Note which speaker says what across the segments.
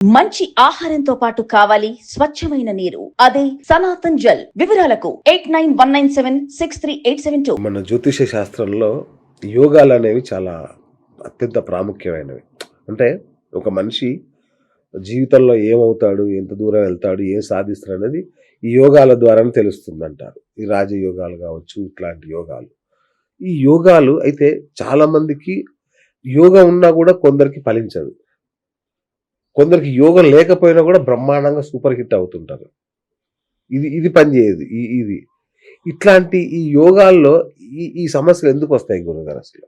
Speaker 1: మంచి ఆహారంతో పాటు కావాలి స్వచ్ఛమైన నీరు. అదే సనాతన్ జల్. వివరాలకు eight nine one nine seven six three eight seven two.
Speaker 2: మన జ్యోతిష శాస్త్రంలో యోగాలు అనేవి చాలా అత్యంత ప్రాముఖ్యమైనవి. అంటే ఒక మనిషి జీవితంలో ఏమవుతాడు ఎంత దూరం వెళ్తాడు ఏం సాధిస్తాడు అనేది ఈ యోగాల ద్వారానే తెలుస్తుంది అంటారు ఈ రాజయోగాలు కావచ్చు ఇట్లాంటి యోగాలు. ఈ యోగాలు అయితే చాలామందికి యోగా యోగం ఉన్నా కూడా కొందరికి ఫలించదు. కొందరికి యోగం లేకపోయినా కూడా బ్రహ్మాండంగా సూపర్ హిట్ అవుతుంటారు. ఇది ఇది పనిచేయదు ఈ ఇది. ఇట్లాంటి ఈ యోగాల్లో ఈ ఈ సమస్యలు ఎందుకు వస్తాయి గురుగారు అసలు?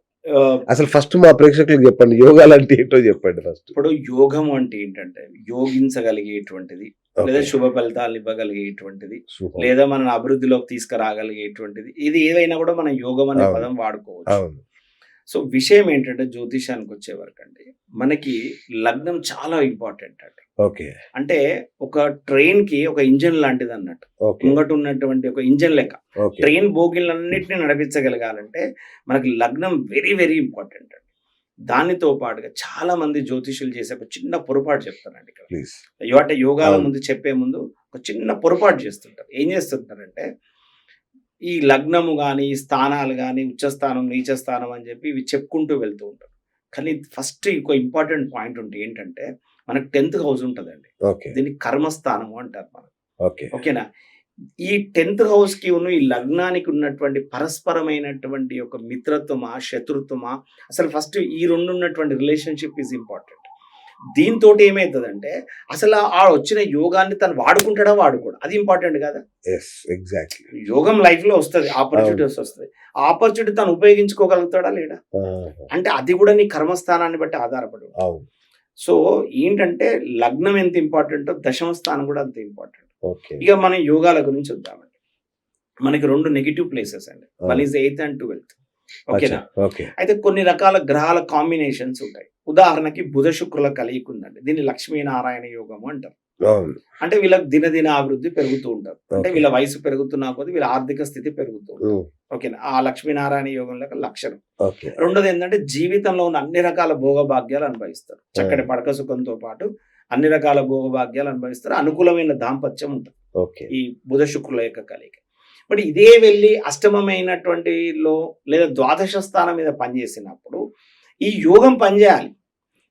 Speaker 2: అసలు ఫస్ట్ మా ప్రేక్షకులకు చెప్పండి. యోగాలు అంటే ఏంటో చెప్పండి ఫస్ట్.
Speaker 3: ఇప్పుడు యోగం అంటే ఏంటంటే యోగించగలిగేటువంటిది లేదా శుభ ఫలితాలు ఇవ్వగలిగేటువంటిది లేదా మన అభివృద్ధిలోకి తీసుకురాగలిగేటువంటిది. ఇది ఏదైనా కూడా మనం యోగం అనే. పదం వాడుకోవచ్చు. సో విషయం ఏంటంటే జ్యోతిషానికి వచ్చే వరకు అండి మనకి లగ్నం చాలా ఇంపార్టెంట్ అండి.
Speaker 2: ఓకే.
Speaker 3: అంటే ఒక ట్రైన్కి ఒక ఇంజన్ లాంటిది అన్నట్టు. ముంగట ఉన్నటువంటి ఒక ఇంజన్ లెక్క. ట్రైన్ బోగిలన్నింటినీ నడిపించగలగాలంటే మనకి లగ్నం వెరీ వెరీ ఇంపార్టెంట్ అండి. దానితో పాటుగా చాలా మంది జ్యోతిషులు చేసే ఒక చిన్న పొరపాటు చెప్తారండి ఇక్కడ. అంటే యోగాల. ముందు చెప్పే ముందు ఒక చిన్న పొరపాటు చేస్తుంటారు. ఏం చేస్తుంటారంటే ఈ లగ్నము కానీ ఈ స్థానాలు కానీ ఉచ్చస్థానం నీచస్థానం అని చెప్పి ఇవి చెప్పుకుంటూ వెళ్తూ ఉంటారు. కానీ ఫస్ట్ ఇంకో ఇంపార్టెంట్ పాయింట్ ఉంటే ఏంటంటే మనకు టెన్త్ హౌస్ ఉంటుందండి.
Speaker 2: ఓకే.
Speaker 3: దీన్ని కర్మస్థానము అంటారు మనం.
Speaker 2: ఓకే.
Speaker 3: ఓకేనా? ఈ టెన్త్ హౌస్కి ఉన్న ఈ లగ్నానికి ఉన్నటువంటి పరస్పరమైనటువంటి ఒక మిత్రత్వమా శత్రుత్వమా అసలు ఫస్ట్ ఈ రెండు ఉన్నటువంటి రిలేషన్షిప్ ఈజ్ ఇంపార్టెంట్. దీంతో ఏమవుతుందంటే అసలు ఆ వచ్చిన యోగాన్ని తను వాడుకుంటాడా వాడుకోడు? అది ఇంపార్టెంట్ కదా?
Speaker 2: ఎగ్జాక్ట్లీ
Speaker 3: యోగం లైఫ్లో వస్తుంది ఆపర్చునిటీస్ వస్తుంది. ఆ ఆపర్చునిటీ తను ఉపయోగించుకోగలుగుతాడా లేడా? అంటే అది కూడా నీ కర్మస్థానాన్ని బట్టి ఆధారపడి సో ఏంటంటే లగ్నం ఎంత ఇంపార్టెంటో దశమ స్థానం కూడా అంత ఇంపార్టెంట్. ఇక మనం యోగాల గురించి వద్దామండి మనకి రెండు నెగిటివ్ ప్లేసెస్ అండి. One is eighth and twelfth. ఓకేనా?
Speaker 2: ఓకే.
Speaker 3: అయితే కొన్ని రకాల గ్రహాల కాంబినేషన్స్ ఉంటాయి. ఉదాహరణకి బుధ శుక్రుల కలయిక ఉందండి దీన్ని లక్ష్మీనారాయణ యోగము అంటారు. అంటే వీళ్ళకి దినదిన అభివృద్ధి పెరుగుతూ ఉంటారు. అంటే. వీళ్ళ వయసు పెరుగుతున్నా కొద్ది వీళ్ళ ఆర్థిక స్థితి పెరుగుతూ ఉంటుంది. ఓకేనా? ఆ లక్ష్మీనారాయణ యోగం లెక్క లక్షణం. రెండోది ఏంటంటే జీవితంలో ఉన్న అన్ని రకాల భోగభాగ్యాలు అనుభవిస్తారు. చక్కటి. పడక సుఖంతో పాటు అన్ని రకాల భోగభాగ్యాలు అనుభవిస్తారు. అనుకూలమైన దాంపత్యం ఉంటుంది. ఈ బుధ శుక్రుల యొక్క కలయిక బట్ ఇదే వెళ్ళి అష్టమమైనటువంటి లో లేదా ద్వాదశ స్థానం మీద పనిచేసినప్పుడు ఈ యోగం పనిచేయాలి.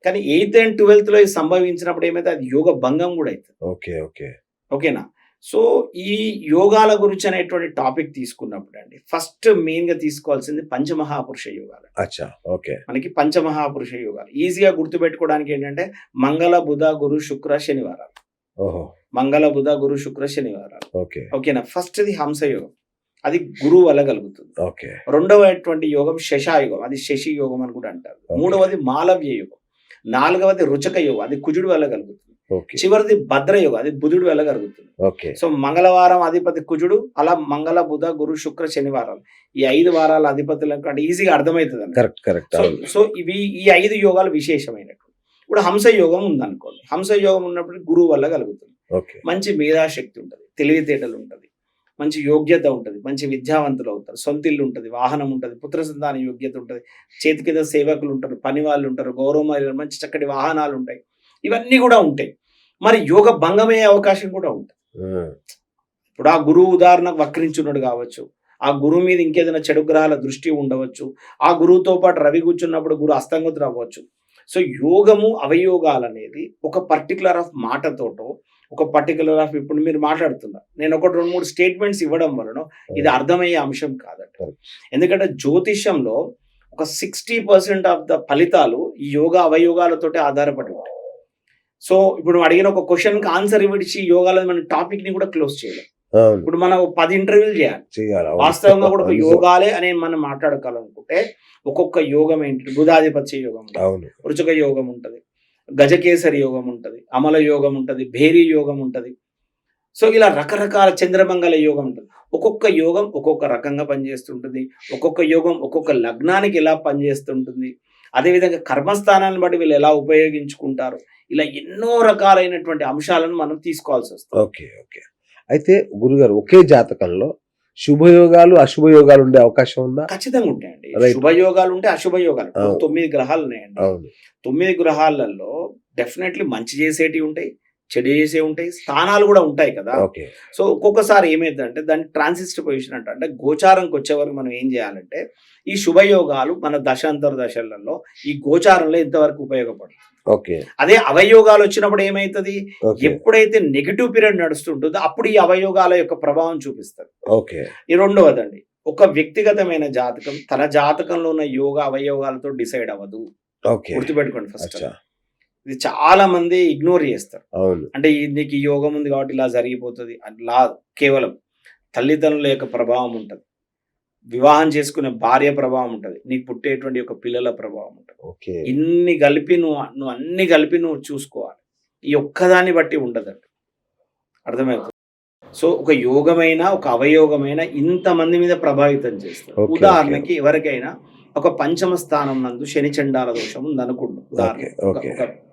Speaker 3: కానీ ఎయిత్ అండ్ ట్వెల్త్లో ఇది సంభవించినప్పుడు ఏమైతే అది యోగ భంగం కూడా అవుతుంది.
Speaker 2: Okay okay.
Speaker 3: ఓకేనా? సో ఈ యోగాల గురించి అనేటువంటి టాపిక్ తీసుకున్నప్పుడు అండి ఫస్ట్ మెయిన్గా తీసుకోవాల్సింది పంచమహాపురుష యోగాలు.
Speaker 2: అచ్చా ఓకే.
Speaker 3: మనకి పంచమహాపురుష యోగాలు. ఈజీగా గుర్తుపెట్టుకోవడానికి ఏంటంటే మంగళ బుధ గురు శుక్ర శనివారాలు.
Speaker 2: ఓహో.
Speaker 3: మంగళ బుధ గురు శుక్ర శనివారాలు.
Speaker 2: ఓకే.
Speaker 3: ఓకేనా? ఫస్ట్ది హంసయోగం. అది గురువు వల్ల కలుగుతుంది.
Speaker 2: ఓకే.
Speaker 3: రెండవటువంటి యోగం శశాయుగం. అది శశి యోగం అని కూడా అంటారు. మూడవది మాలవ్య యోగం నాలుగవది రుచక యోగం అది కుజుడు వల్ల కలుగుతుంది. చివరిది భద్ర యోగం అది బుధుడు వల్ల కలుగుతుంది.
Speaker 2: ఓకే.
Speaker 3: సో మంగళవారం అధిపతి కుజుడు అలా మంగళ బుధ గురు శుక్ర శనివారాలు. ఈ ఐదు వారాల అధిపతులకు అంటే ఈజీగా అర్థమవుతుంది.
Speaker 2: Correct correct.
Speaker 3: సో ఇవి ఈ ఐదు యోగాలు విశేషమైనటువంటి. ఇప్పుడు హంస యోగం ఉందనుకోండి. హంస యోగం ఉన్నప్పుడు గురువు వల్ల కలుగుతుంది. మంచి మేధాశక్తి ఉంటుంది తెలివితేటలు ఉంటుంది మంచి యోగ్యత ఉంటుంది మంచి విద్యావంతులు అవుతారు సొంత ఇల్లు ఉంటుంది వాహనం ఉంటుంది పుత్ర సంతాన యోగ్యత ఉంటుంది చేతి కింద సేవకులు ఉంటారు పని వాళ్ళు ఉంటారు గౌరవ మర్యాదలు, మంచి చక్కటి వాహనాలు ఉంటాయి ఇవన్నీ కూడా ఉంటాయి. మరి యోగ భంగమయ్యే అవకాశం కూడా ఉంటుంది. ఇప్పుడు ఆ గురువు ఉదాహరణకు వక్రించున్నాడు కావచ్చు ఆ గురువు మీద ఇంకేదైనా చెడు గ్రహాల దృష్టి ఉండవచ్చు ఆ గురువుతో పాటు రవి కూర్చున్నప్పుడు గురు అస్తంగతులు అవ్వచ్చు. సో యోగము అవయోగాలు అనేది ఒక పర్టికులర్ ఆఫ్ మాటతోటో ఒక పర్టికులర్ ఆఫ్ ఇప్పుడు మీరు మాట్లాడుతున్నారు నేను ఒక రెండు మూడు స్టేట్మెంట్స్ ఇవ్వడం వలన ఇది అర్థమయ్యే అంశం కాదట. ఎందుకంటే జ్యోతిష్యంలో ఒక సిక్స్టీ పర్సెంట్ ఆఫ్ ద ఫలితాలు ఈ యోగ అవయోగాలతోటి ఆధారపడి ఉంటాయి. సో ఇప్పుడు అడిగిన ఒక క్వశ్చన్కి ఆన్సర్ ఇవ్వడిచి యోగాల మన టాపిక్ని కూడా క్లోజ్ చేయలేం. ఇప్పుడు మనం పది ఇంటర్వ్యూలు చేయాలి. వాస్తవంగా కూడా ఒక. యోగాలే అని మనం మాట్లాడుకోవాలనుకుంటే ఒక్కొక్క యోగం ఏంటి? బుధాధిపత్య యోగం. రుచక యోగం ఉంటుంది. గజకేసరి యోగం ఉంటుంది అమల యోగం ఉంటుంది భేరీ యోగం ఉంటుంది. సో ఇలా రకరకాల చంద్రమంగళ యోగం ఉంటుంది. ఒక్కొక్క యోగం ఒక్కొక్క రకంగా పనిచేస్తుంటుంది. ఒక్కొక్క యోగం ఒక్కొక్క లగ్నానికి ఎలా పనిచేస్తుంటుంది. అదేవిధంగా కర్మస్థానాన్ని బట్టి వీళ్ళు ఎలా ఉపయోగించుకుంటారు. ఇలా ఎన్నో రకాలైనటువంటి అంశాలను మనం తీసుకోవాల్సి వస్తుంది.
Speaker 2: Okay okay. అయితే గురుగారు ఒకే జాతకంలో శుభయోగాలు అశుభయోగాలు ఉండే అవకాశం ఉందా?
Speaker 3: ఖచ్చితంగా ఉంటాయండి. శుభయోగాలు ఉంటే అశుభయోగాలు. తొమ్మిది గ్రహాలు ఉన్నాయండి. తొమ్మిది గ్రహాలలో డెఫినెట్లీ మంచి చేసేటివి ఉంటాయి. చెడు చేసే ఉంటాయి స్థానాలు కూడా ఉంటాయి కదా. సో ఒక్కొక్కసారి ఏమైందంటే దాన్ని ట్రాన్సిస్ట్ పొజిషన్ అంట అంటే గోచారంకి వచ్చే వరకు మనం ఏం చేయాలంటే ఈ శుభయోగాలు మన దశాంతర దశలలో ఈ గోచారంలో ఎంతవరకు ఉపయోగపడుతుంది
Speaker 2: ఓకే.
Speaker 3: అదే అవయోగాలు వచ్చినప్పుడు ఏమైతుంది? ఎప్పుడైతే నెగిటివ్ పీరియడ్ నడుస్తుంటుందో అప్పుడు ఈ అవయోగాల యొక్క ప్రభావం చూపిస్తారు
Speaker 2: ఓకే.
Speaker 3: ఈ రెండవదండి ఒక వ్యక్తిగతమైన జాతకం తన జాతకంలో ఉన్న యోగ అవయోగాలతో డిసైడ్ అవ్వదు. గుర్తుపెట్టుకోండి ఫస్ట్ ఇది చాలా మంది ఇగ్నోర్ చేస్తారు.
Speaker 2: అవును.
Speaker 3: అంటే నీకు ఈ యోగం ఉంది కాబట్టి ఇలా జరిగిపోతుంది అలా కేవలం తల్లిదండ్రుల యొక్క ప్రభావం ఉంటుంది. వివాహం చేసుకునే భార్య ప్రభావం ఉంటుంది. నీకు పుట్టేటువంటి ఒక పిల్లల ప్రభావం ఉంటుంది.
Speaker 2: ఓకే.
Speaker 3: ఇన్ని కలిపి నువ్వు నువ్వు అన్ని కలిపి నువ్వు చూసుకోవాలి. ఈ ఒక్కదాన్ని బట్టి ఉండదండి. అర్థమవుతుంది సో ఒక యోగమైన ఒక అవయోగమైన ఇంతమంది మీద ప్రభావితం చేస్తారు ఉదాహరణకి ఎవరికైనా ఒక పంచమ స్థానం నందు శని చండాల దోషం ఉంది. ఒక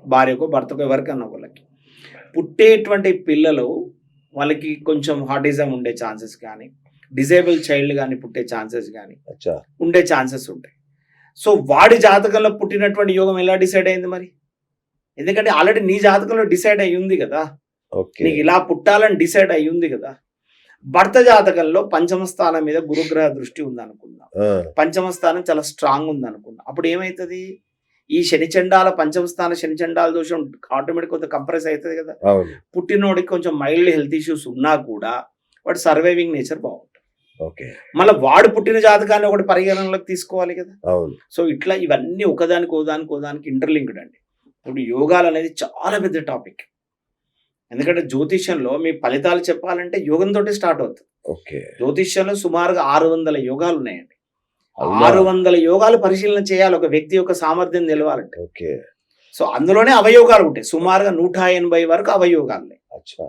Speaker 3: భార్యకో భర్తకో ఎవరికన్నా వాళ్ళకి. పుట్టేటువంటి పిల్లలు వాళ్ళకి కొంచెం హార్టిజం ఉండే ఛాన్సెస్ కానీ డిజేబుల్ చైల్డ్ కానీ పుట్టే ఛాన్సెస్ కానీ ఉండే ఛాన్సెస్ ఉంటాయి. సో వాడి జాతకంలో పుట్టినటువంటి యోగం ఎలా డిసైడ్ అయింది మరి? ఎందుకంటే ఆల్రెడీ నీ జాతకంలో డిసైడ్ అయి ఉంది కదా. నీకు ఇలా పుట్టాలని డిసైడ్ అయి ఉంది కదా. భర్త జాతకంలో పంచమ స్థానం మీద గురుగ్రహ దృష్టి ఉంది అనుకుందాం
Speaker 2: ఆ,
Speaker 3: పంచమ స్థానం చాలా స్ట్రాంగ్ ఉంది అనుకుందాం అప్పుడు ఏమవుతుంది ఈ శని చండాల పంచమ స్థాన శని చండాల దోషం ఆటోమేటిక్ కొంత కంప్రెస్ అవుతుంది కదా. పుట్టినోడికి కొంచెం మైల్డ్ హెల్త్ ఇష్యూస్ ఉన్నా కూడా వాడు సర్వైవింగ్ నేచర్ బాగుంటుంది
Speaker 2: ఓకే.
Speaker 3: మళ్ళీ వాడు పుట్టిన జాతకాన్ని ఒకటి పరిగణనలోకి తీసుకోవాలి కదా. సో ఇట్లా ఇవన్నీ ఒకదానికి ఒకదానికి ఒకదానికి ఇంటర్లింక్డ్ అండి. ఇప్పుడు యోగాలు అనేది చాలా పెద్ద టాపిక్ ఎందుకంటే జ్యోతిష్యంలో మీ ఫలితాలు చెప్పాలంటే యోగంతో స్టార్ట్ అవుతుంది.
Speaker 2: ఓకే.
Speaker 3: జ్యోతిష్యంలో సుమారుగా ఆరు వందల యోగాలు ఉన్నాయండి? ఆరు వందల యోగాలు పరిశీలన చేయాలి. ఒక వ్యక్తి యొక్క సామర్థ్యం నిలవాలంటే.
Speaker 2: ఓకే.
Speaker 3: సో అందులోనే అవయోగాలు ఉంటాయి. సుమారుగా నూట ఎనభై వరకు అవయోగాలు.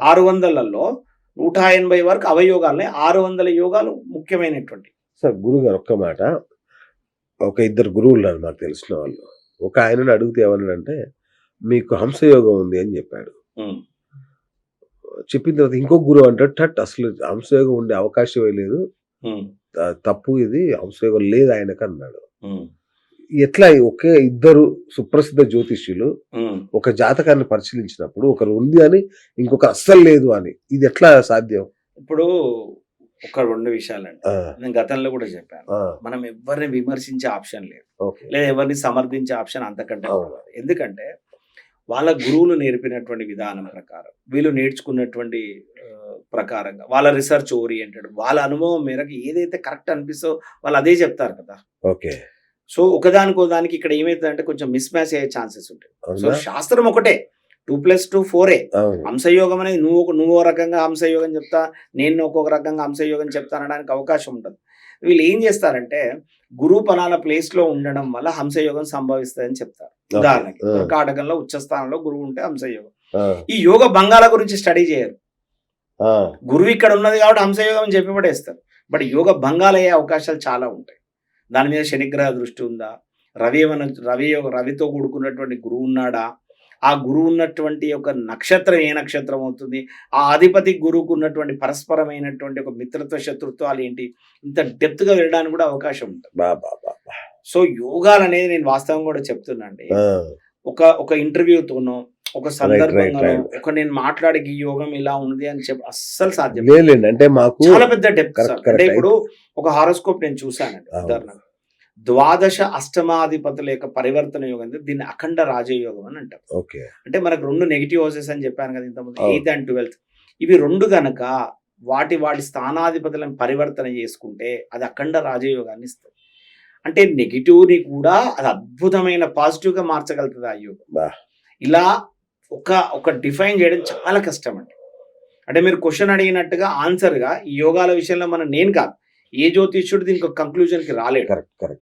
Speaker 3: ఆరు వందలలో నూట ఎనభై వరకు అవయోగాలు. ఆరు వందల యోగాలు ముఖ్యమైనటువంటి
Speaker 2: సార్ గురుగారు ఒక్క మాట. ఒక ఇద్దరు గురువులు నాకు తెలిసిన వాళ్ళు. ఒక ఆయనను అడిగితే ఏమన్నాడంటే మీకు హంసయోగం ఉంది అని చెప్పాడు. చెప్పిన తర్వాత ఇంకో గురువు అంటాడు టట్ అసలు హంసయోగం ఉండే అవకాశమే లేదు. తప్పు ఇది హంసయోగం లేదు ఆయనకు అన్నాడు. ఎట్లా ఒకే ఇద్దరు సుప్రసిద్ధ జ్యోతిష్యులు. ఒక జాతకాన్ని పరిశీలించినప్పుడు ఒకరు ఉంది అని ఇంకొకరు అస్సలు లేదు అని ఇది ఎట్లా సాధ్యం?
Speaker 3: ఇప్పుడు ఒక రెండు విషయాలండి. నేను గతంలో కూడా చెప్పాను. మనం ఎవరిని విమర్శించే ఆప్షన్ లేదు. లేదా ఎవరిని సమర్థించే ఆప్షన్ అంతకంటే. ఎందుకంటే వాళ్ళ గురువులు నేర్పినటువంటి విధానం ప్రకారం వీళ్ళు నేర్చుకున్నటువంటి ప్రకారంగా వాళ్ళ రీసెర్చ్ ఓరియంటెడ్ వాళ్ళ అనుభవం మేరకు ఏదైతే కరెక్ట్ అనిపిస్తో వాళ్ళు అదే చెప్తారు కదా.
Speaker 2: ఓకే.
Speaker 3: సో ఒకదానికో దానికి ఇక్కడ ఏమైతుందంటే కొంచెం మిస్ మ్యాచ్ అయ్యే ఛాన్సెస్ ఉంటాయి. సో శాస్త్రం ఒకటే టూ ప్లస్ టూ ఫోరే హంసయోగం అనేది నువ్వు ఒక- నువ్వు రకంగా హంసయోగం చెప్తా నేను ఒక్కొక్క రకంగా హంసయోగం చెప్తా అనడానికి అవకాశం ఉంటుంది వీళ్ళు ఏం చేస్తారంటే గురువు పలానా ప్లేస్లో ఉండడం వల్ల హంసయోగం సంభవిస్తుందని చెప్తారు. ఉదాహరణకి
Speaker 2: ఆ,
Speaker 3: కర్కాటకంలో ఉచ్చ స్థానంలో గురువు ఉంటే హంసయోగం. ఈ యోగ భంగాల గురించి స్టడీ చేయరు. గురువు ఇక్కడ ఉన్నది కాబట్టి హంసయోగం అని చెప్పి పడేస్తారు బట్ యోగ భంగాలు అయ్యే అవకాశాలు చాలా ఉంటాయి. దాని మీద శనిగ్రహ దృష్టి ఉందా? రవి ఏమైనా రవి రవితో కూడుకున్నటువంటి గురువు ఉన్నాడా? ఆ గురువు ఉన్నటువంటి ఒక నక్షత్రం ఏ నక్షత్రం అవుతుంది? ఆ అధిపతి గురువుకు ఉన్నటువంటి పరస్పరమైనటువంటి ఒక మిత్రత్వ శత్రుత్వాలు ఏంటి? ఇంత డెప్త్గా వెళ్ళడానికి కూడా అవకాశం ఉంటుంది. సో యోగాలు అనేది నేను వాస్తవం కూడా చెప్తున్నాండి ఒక ఒక ఇంటర్వ్యూతోనో ఒక
Speaker 2: right.
Speaker 3: ఒక నేను మాట్లాడి ఈ యోగం ఇలా ఉంది అని చెప్పి అస్సలు సాధ్యం
Speaker 2: లేదులేండి అంటే మాకు
Speaker 3: చాలా పెద్ద డెప్త్
Speaker 2: correct.
Speaker 3: అంటే ఇప్పుడు ఒక హారోస్కోప్ నేను చూసానండి
Speaker 2: అవును.
Speaker 3: ఉదాహరణ ద్వాదశ అష్టమాధిపతుల యొక్క పరివర్తన యోగం అంటే దీన్ని అఖండ రాజయోగం అని అంటారు
Speaker 2: ఓకే
Speaker 3: అంటే మనకు రెండు నెగిటివ్ హౌసెస్ అని చెప్పాను కదా ఇంతకుముందు. ఎయిత్ అండ్ ట్వెల్త్ ఇవి రెండు గనక వాటి వాటి స్థానాధిపతులను పరివర్తన చేసుకుంటే అది అఖండ రాజయోగాన్ని ఇస్తుంది అంటే నెగిటివ్ని కూడా అది అద్భుతమైన పాజిటివ్గా మార్చగలుగుతుంది ఆ యోగం. ఇలా ఒక ఒక డిఫైన్ చేయడం చాలా కష్టం అండి అంటే మీరు క్వశ్చన్ అడిగినట్టుగా ఆన్సర్గా ఈ యోగాల విషయంలో మనం నేను కాదు. ఏ జ్యోతిష్యుడు దీనికి ఒక కంక్లూజన్కి రాలేడు.
Speaker 2: Correct correct